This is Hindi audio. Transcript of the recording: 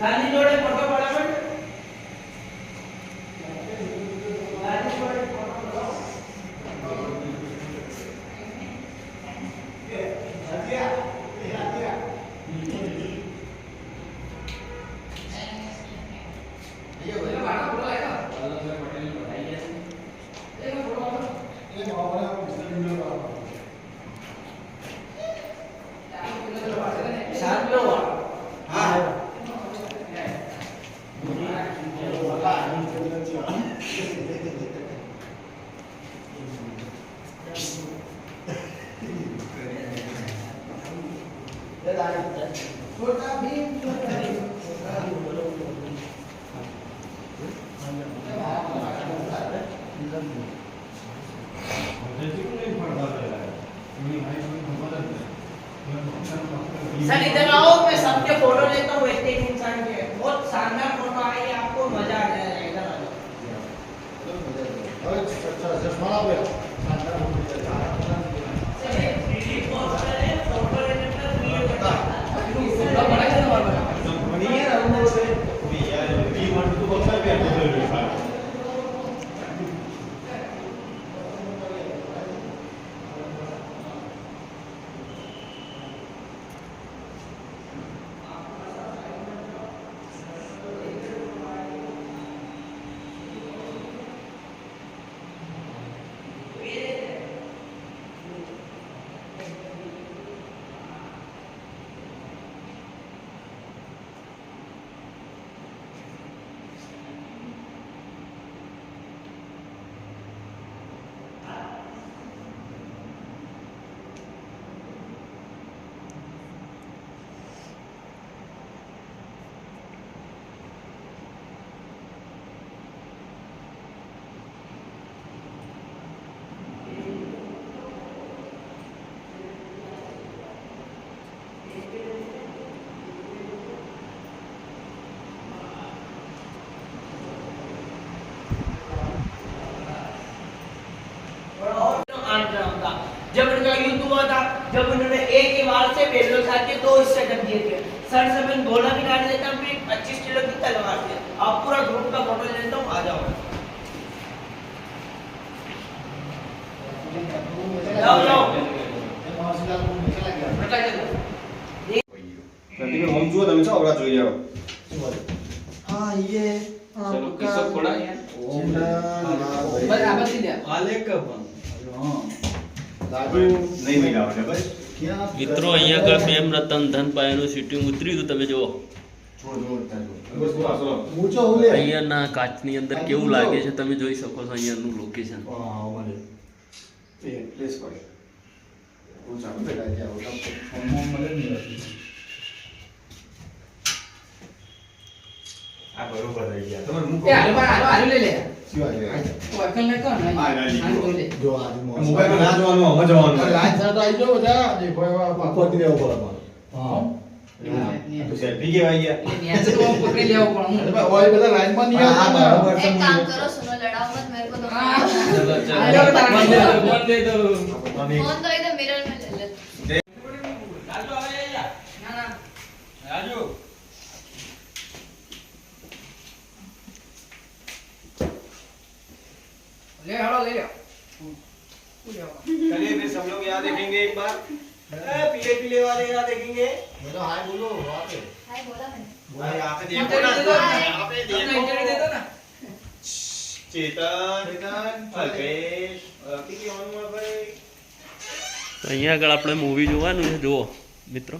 દાદી જોડે ફોટો પડાવે દાદી જોડે ફોટો પડાવો સાત सर इधर आओ मैं सबके फ़ोटो लेता हूँ एक एक इंसान के। बहुत शानदार Bana. जब उन्होंने एक इमारत से बेलो खा के दो हिस्से कर दिए थे सर से मैंने गोला भी काट देता मैं पच्चीस किलो की तलवार से आप पूरा ग्रुप का फ़ोटो लेता हूँ आ जाओ जाओ यार ये चलो का हाँ મિત્રો અહીંયા આગળ મેમ રતન ધનભાઈનું શૂટિંગ ઉતર્યું હતું તમે જુઓ. અહીંયાના કાચની અંદર કેવું લાગે છે તમે જોઈ શકો છો અહીંયાનું લોકેશન પ્લેસ પડે બરોબર રહી ગયા. તમે મૂકો. એ હાલ હાલ હાલ? લે. લે ફોન તો મિરર લે હાલો લઈ લો હું લેવો चलिए फिर सब लोग यहाँ देखेंगे एक बार ए, पीले पीले वाले यहाँ देखेंगे मेरा हाय बोलो वहां पे हाय बोला मैंने भाई यहाँ पे હું देखो કરી ना દેતો ને. यहाँ पे તમને ઇન્ટરવ્યુ દેતો देखो ને चेतन अल्पेश अ, किती होऊन भाई તો અહીંયા આગળ આપણે મૂવી જોવાનું છે જુઓ મિત્રો